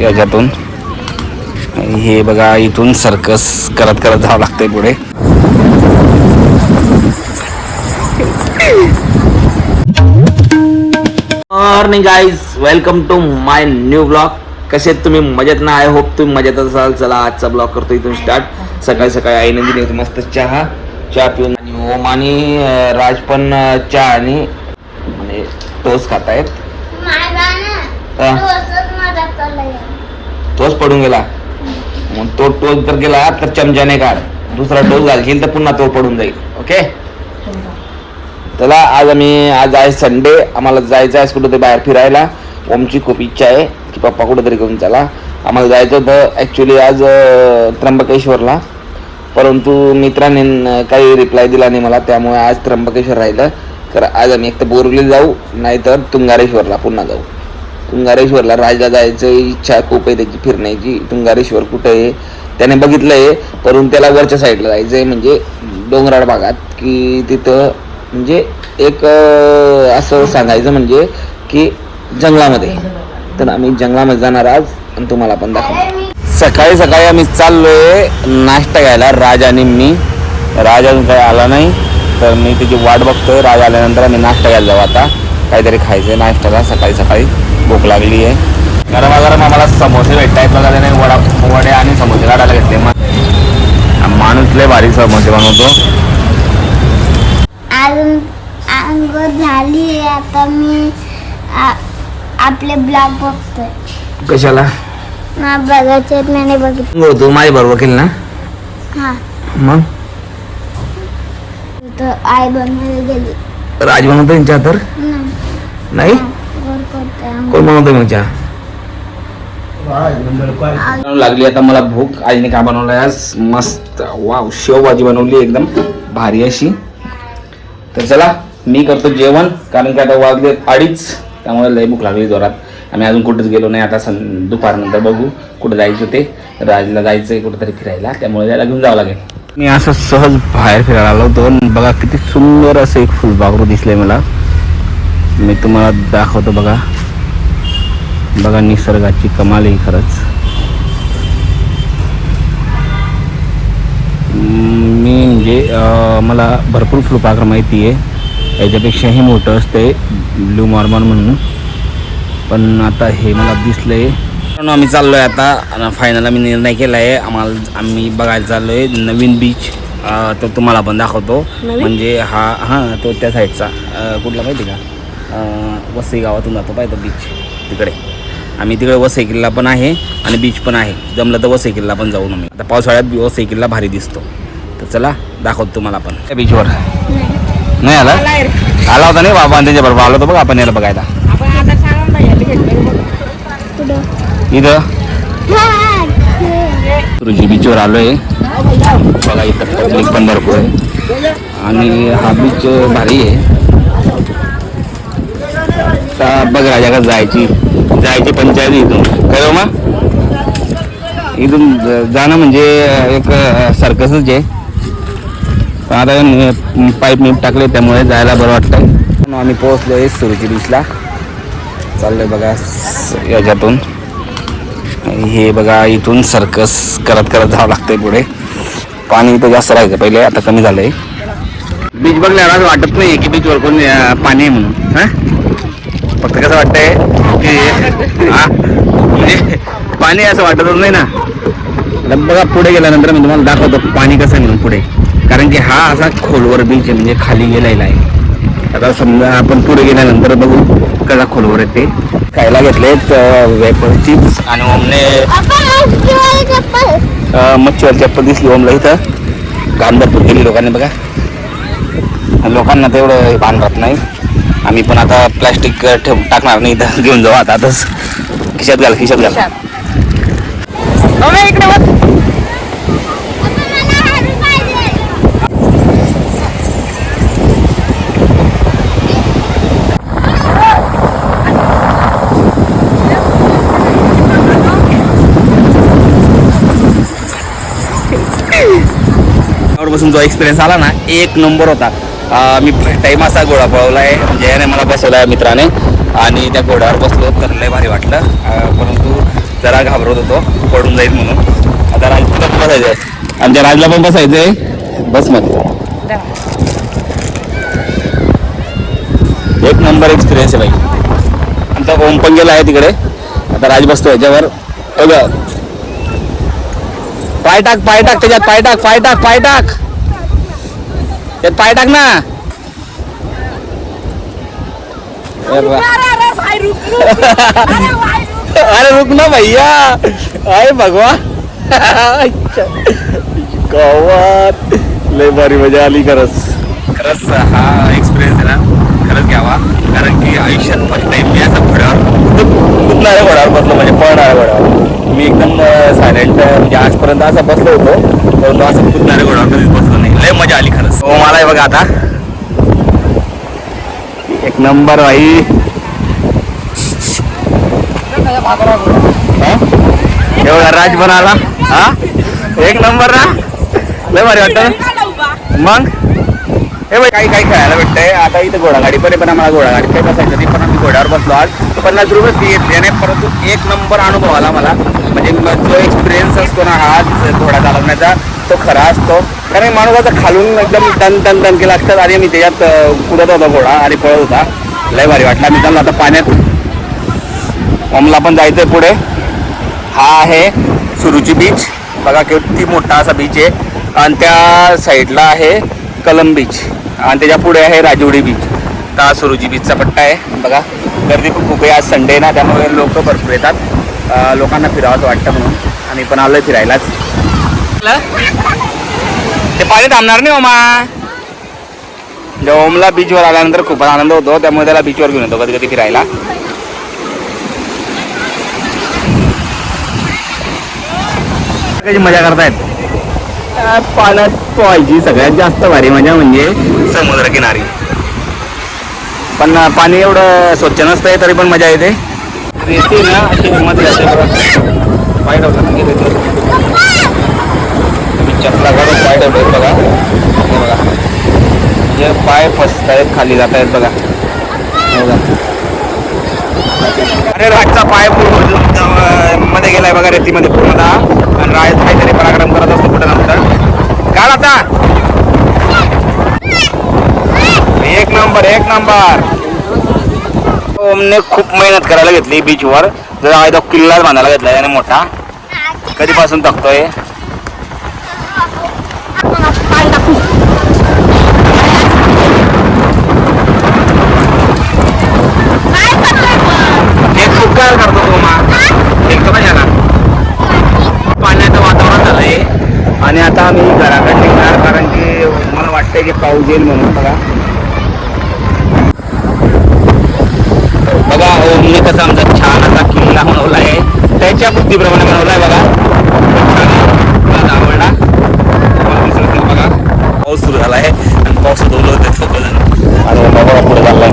याच्यातून. हे बघा इथून सर्कस करत करत जावं लागतंय पुढे. Morning guys welcome to my new blog कसे आहेत तुम्ही? मजेत ना? आय होप तुम्ही मजेत असाल. चला आजचा ब्लॉग करतो इथून स्टार्ट सकाळी सकाळी आईने दिली होती मस्त चहा. चहा पिऊन आणि ओम आणि राज पण चहा आणि म्हणजे टोस्ट खात आहेत हा. तोच पडून गेला. मग तो टोच जर गेला तर चमच्याने काढ. दुसरा डोस घालशील तर पुन्हा तो पडून जाईल. ओके चला आज आम्ही आज आहे संडे आम्हाला जायचं आहे कुठंतरी बाहेर फिरायला. ओमची खूप इच्छा आहे की पप्पा कुठंतरी घेऊन चला. आम्हाला जायचं होतं ॲक्च्युली आज त्र्यंबकेश्वरला. परंतु मित्राने काही रिप्लाय दिला नाही मला. त्यामुळे आज त्र्यंबकेश्वर राहिलं. तर आज आम्ही एक तर बोरवली जाऊ नाहीतर तुंगारेश्वरला पुन्हा जाऊ. तुंगारेश्वरला राजला जायचं इच्छा खूप आहे त्याची फिरण्याची. तुंगारेश्वर कुठं आहे? त्याने बघितलं आहे परंतु त्याला वरच्या साईडला जायचं आहे म्हणजे डोंगराळ भागात की तिथं म्हणजे एक असं सांगायचं म्हणजे की जंगलामध्ये. तर आम्ही जंगलामध्ये जाणार आज आणि तुम्हाला पण दाखवणार. सकाळी सकाळी आम्ही चाललोय नाश्ता घ्यायला राज आणि मी. राज अजून काही आला नाही तर मी त्याची वाट बघतोय. राज आल्यानंतर आम्ही नाश्ता घ्यायला जाऊ आता. काहीतरी खायचंय नाश्त्याला सकाळी सकाळी भूक लागली आहे. गरमागरम आम्हाला समोसे भेटतायत बघा त्याने वडा वडे आणि समोसे काढायला घेतले. मग माणूस लय भारी समोसे बनवतो. अंघोळ झाली आता मी आपले ब्लॉग बघतोय. कशाला? बघायचे नाही बघितलं. तू माझ्या बरोबर केली ना? हा. मग? आई बनवायला गेली. राज बनवतो त्यांच्या तर? नाही. कोण बनवतोय मग चहा? लागली आता मला भूक. आईने काय बनवलंय आज? मस्त. वाव शेवभाजी बनवली एकदम. भारी अशी. तर चला मी करतो जेवण कारण की आता वाजले अडीच. त्यामुळे लय भूक लागली जोरात. आम्ही अजून कुठेच गेलो नाही. आता सं दुपारनंतर बघू कुठं जायचं ते. राजला जायचं आहे कुठेतरी फिरायला. त्यामुळे त्याला घेऊन जावं लागेल. मी असं सहज बाहेर फिरायला आलो होतो आणि बघा किती सुंदर असं एक फुलबागरू दिसलंय मला. मी तुम्हाला दाखवतो बघा. बघा निसर्गाची कमाल आहे खरंच. मी म्हणजे मला भरपूर फुलपाखर माहिती आहे. याच्यापेक्षाही मोठं असते ब्लू मॉर्मॉन म्हणून. पण आता हे मला दिसलंय. मित्रांनो, आम्ही चाललोय आता. फायनल आम्ही निर्णय केला आहे आम्हाला आम्ही बघायला चाललोय नवीन बीच तो तुम्हाला पण दाखवतो. म्हणजे हा हां तो त्या साईडचा कुठला माहिती का? वसई गावातून जातो पाहिजे बीच तिकडे. आम्ही तिकडे वसई किल्ला पण आहे आणि बीच पण आहे. जमलं तर वसई किल्ला पण जाऊन आम्ही. आता पावसाळ्यात वसई किल्ला भारी दिसतो. तर चला दाखवतो तुम्हाला पण. त्या बीचवर नाही आला? आला होता नाही बाबा? त्याच्याबरोबर आलो होतो बघ आपण याला बघायला? इथं. हा, बीचवर आलोय. बघा इथं पब्लिक पण भरपूर आहे. आणि हा बीच भारी आहे. आता बघ राजाकडे जायची. जायची पंचायत इथून. काय मग इथून जाणं म्हणजे एक सर्कसच आहे. पण आता पाईप मीप टाकले त्यामुळे जायला बरं वाटतं आम्ही पोहोचलोय सुरुची बीचला चाललोय बघा याच्यातून. हे बघा इथून सर्कस करत करत जावं लागतंय पुढे. पाणी इथं जास्त राहायचं. पहिले आता कमी झालंय. बीच बघल्यावर असं वाटत नाही की बीचवर कोण पाणी आहे म्हणून. हा? फक्त कसं वाटतंय की म्हणजे पाणी असं वाटतच नाही ना. बघा पुढे गेल्यानंतर मी तुम्हाला दाखवतो पाणी कसं आहे म्हणून पुढे. कारण की हा असा खोलवर बीच आहे म्हणजे खाली गेलेला आहे. आता समजा आपण पुढे गेल्यानंतर बघू कसा खोलवर आहे ते. खायला घेतलेत वेपर चिप्स आणि ओमने आपण चप्पल मच्छीवर चप्पल दिसली ओमला इथं. घाण भरपूर केली लोकांनी बघा. लोकांना तेवढं भान राहत नाही. आम्ही पण आता प्लॅस्टिक ठेव टाकणार नाही इथं. घेऊन जाऊ आता आताच. खिशात घाल खिशात घाल. इकडे बसून जो एक्सपिरियन्स आला ना एक नंबर होता. मी फर्स्ट टाईम असा घोडा पळवला आहे म्हणजे याने मला बसवला आहे मित्राने. आणि त्या घोड्यावर बसलो तर लय भारी वाटलं. परंतु जरा घाबरत होतो. पडून जाईल म्हणून. आता राजला पण आणि आमच्या राजला पण बसायचंय. बसमध्ये. एक नंबर एक्सपिरियन्स आहे भाई आमचा ओम पण गेला आहे तिकडे. आता राज बसतो याच्यावर. बघा. पाय टाक पाय टाक त्याच्यात पाय टाक पाय टाक पाय टाक. त्यात पाय टाक ना. अरे रुक ना भैया. अरे भगवा गावात लय भारी मजा आली खरंच. खरंच हा एक्सपिरियन्स आहे ना. खरंच घ्यावा. कारण की आयुष्यात फर्स्ट टाइम मी असं घोड्यावर कुदणाऱ्या घोड्यावर बसलो म्हणजे पळणाऱ्या घोड्यावर. सायलेंट म्हणजे आजपर्यंत असं बसलो होतो. परंतु असं कुदणाऱ्या घोड्यावर कधीच बसलो नाही. लय मजा आली खरंच. हो, मला बघा आता. एक नंबर भाई. एवढा राज बनाला. हा? एक नंबर ना? लय भारी वाटत मग? हे भाई काही काही खेळायला भेटतंय. आता इथे घोडागाडी पण आहे, पण आम्हाला घोडागाडी काही बसायचं नाही. पण आम्ही घोड्यावर बसलो आज. पन्नास रुपये फी घेतल्याने परंतु एक नंबर अनुभव आला मला. म्हणजे जो एक्सपिरियन्स असतो ना हा घोडा चालवण्याचा तो खरा असतो. कारण माणूस आता खालून एकदम तन टन तन केला असतात आणि मी त्याच्यात कुदत होता घोडा आणि पळत होता. लय भारी वाटला. मी चाललो आता पाण्यात. ओमला पण जायचंय पुढे. हा आहे सुरुची बीच बघा किती मोठा असा बीच आहे. आणि त्या साईडला आहे कलम बीच आणि त्याच्या पुढे आहे राजवडी बीच तर हा सुरुची बीचचा पट्टा आहे. बघा गर्दी पण खूप आहे. आज संडे आहे ना त्यामुळे लोक भरपूर येतात. लोकांना फिरावंसं वाटतं म्हणून. आम्ही पण आलोय फिरायलाच. ते पाणी थांबणार नाही ओमा. जेव्हा ओमला बीचवर आल्यानंतर खूप आनंद होतो त्यामुळे त्याला बीचवर घेऊन येतो कधी कधी फिरायला. कशी मजा करतायत? पाण्यात पोहायची सगळ्यात जास्त भारी मजा म्हणजे समुद्र किनारी. पण पाणी एवढं स्वच्छ नसतंय तरी पण मजा येते. रेती ना अशी मजा येते बघा. पाय ठेवतात ना की रेती. तुम्ही चपला काढून पाय ठेवतात बघा. हे बघा. हे पाय फसतायत खाली जात आहेत बघा. हे बघा. अरे राजचा पाय पूर्ण अं, मध्ये गेलाय बघा रेतीमध्ये पूर्णतः. आणि राज काहीतरी पराक्रम करत असतो कुठं नंतर काढ आता. एक नंबर एक नंबर. ओमने खूप मेहनत करायला घेतली बीचवर जर आयदा तो किल्लाच बांधायला घेतला त्याने मोठा. कधीपासून थकतोय एक काय करतो मग एक पाण्याचं वातावरण झालंय. आणि आता आम्ही घराकडे निघणार कारण की मला वाटतंय की पाऊस येईल म्हणून बघा. बघा ओमने कसा आमचा छान असा किल्ला बनवला आहे. त्याच्या बुद्धीप्रमाणे बघा. छान आहे. आवडला असेल बघा. पाऊस सुरू झाला आहे आणि ओलं होते सगळं आणि ओमा बघा पुढे चाललाय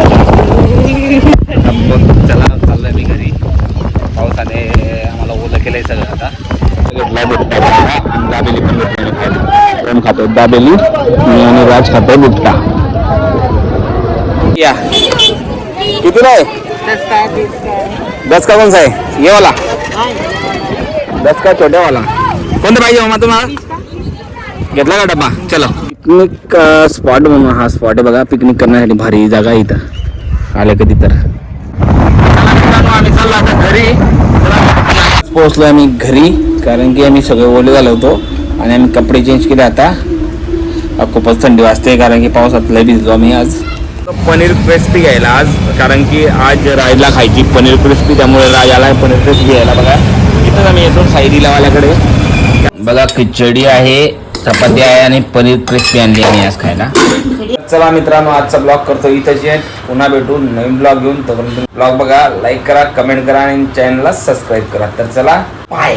आपण चला चाललोय मी घरी. पावसाने आम्हाला ओलं केलंय सगळं आता. बघा, दाबेली पण खातो दाबेली मी आणि राज खातो बुट्टा या. किती नाही? दस का कौन सा है ये वाला दस का छोटे वाला कोणतं पाहिजे मामा तुम्हाला? घेतला का डब्बा? चलो. पिकनिक स्पॉट म्हणून हा स्पॉट आहे बघा. पिकनिक करण्यासाठी भारी जागा आहे इथं. आले कधी तर. आम्ही चाललो आता घरी पोहोचलो आम्ही घरी कारण की आम्ही सगळे ओले झालो होतो आणि आम्ही कपडे चेंज केले आता. खूपच थंडी वाजते कारण की पावसात लय भिजलो आम्ही आज. पनीर क्रिस्पी घ्यायला आज कारण की आज राजला खायची पनीर क्रिस्पी त्यामुळे राज आला पनीर क्रिस्पी घ्यायला. बघा इथंच आम्ही येतो साईडीला वाल्याकडे बघा खिचडी आहे चपाती आहे आणि पनीर क्रिस्पी आणली आम्ही आज खायला. चला मित्रांनो आजचा ब्लॉग करतो इथंच आहे पुन्हा भेटू नवीन ब्लॉग घेऊन. तोपर्यंत ब्लॉग बघा लाईक करा कमेंट करा आणि चॅनलला सबस्क्राईब करा. तर चला बाय